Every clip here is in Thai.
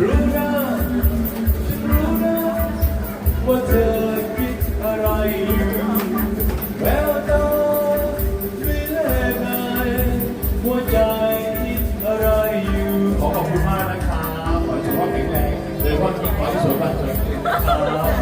รู้นะรู้นะว่าเธอคิดอะไรอยู่แววตาไม่เล่นไงหัวใจคิดอะไรอยู่ขอบคุณมากนะครับขอให้าพแข็งแรงเลว่าขอให้สวยวย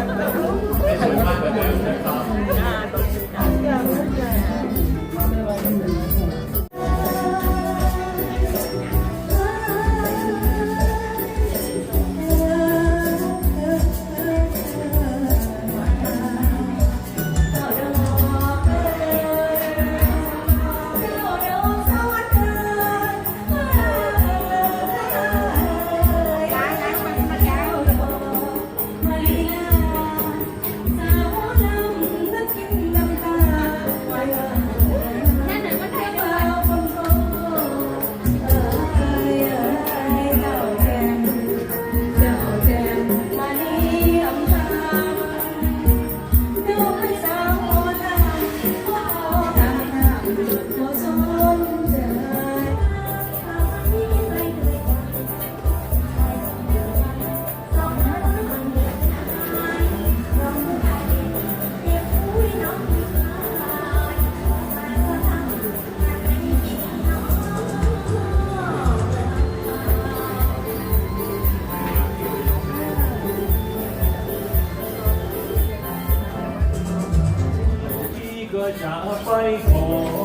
那西湖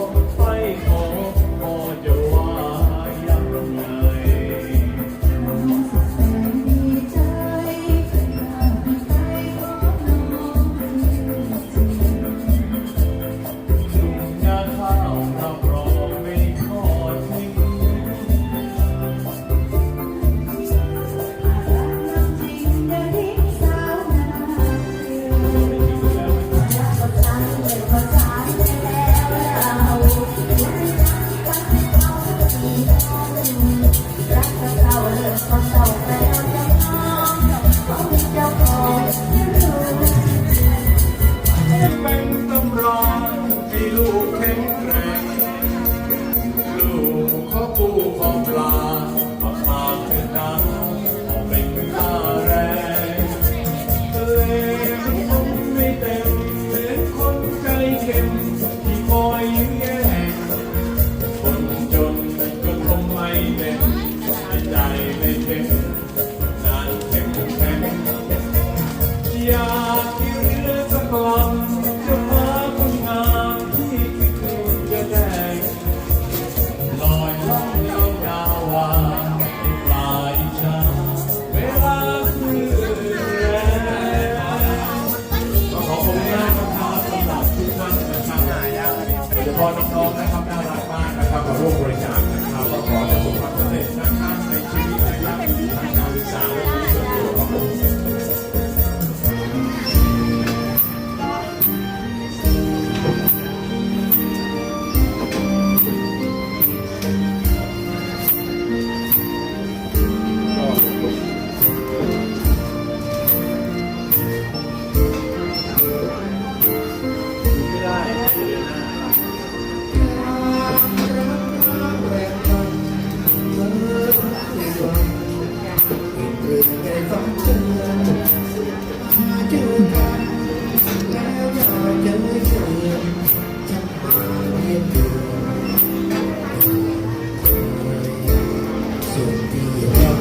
สุขแล้ว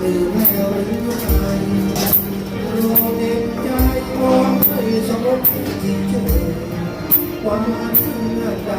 ลืมแม้วันไหนรู้เใจพอมด้วยสมบูรณ์ที่เจอความจริงใด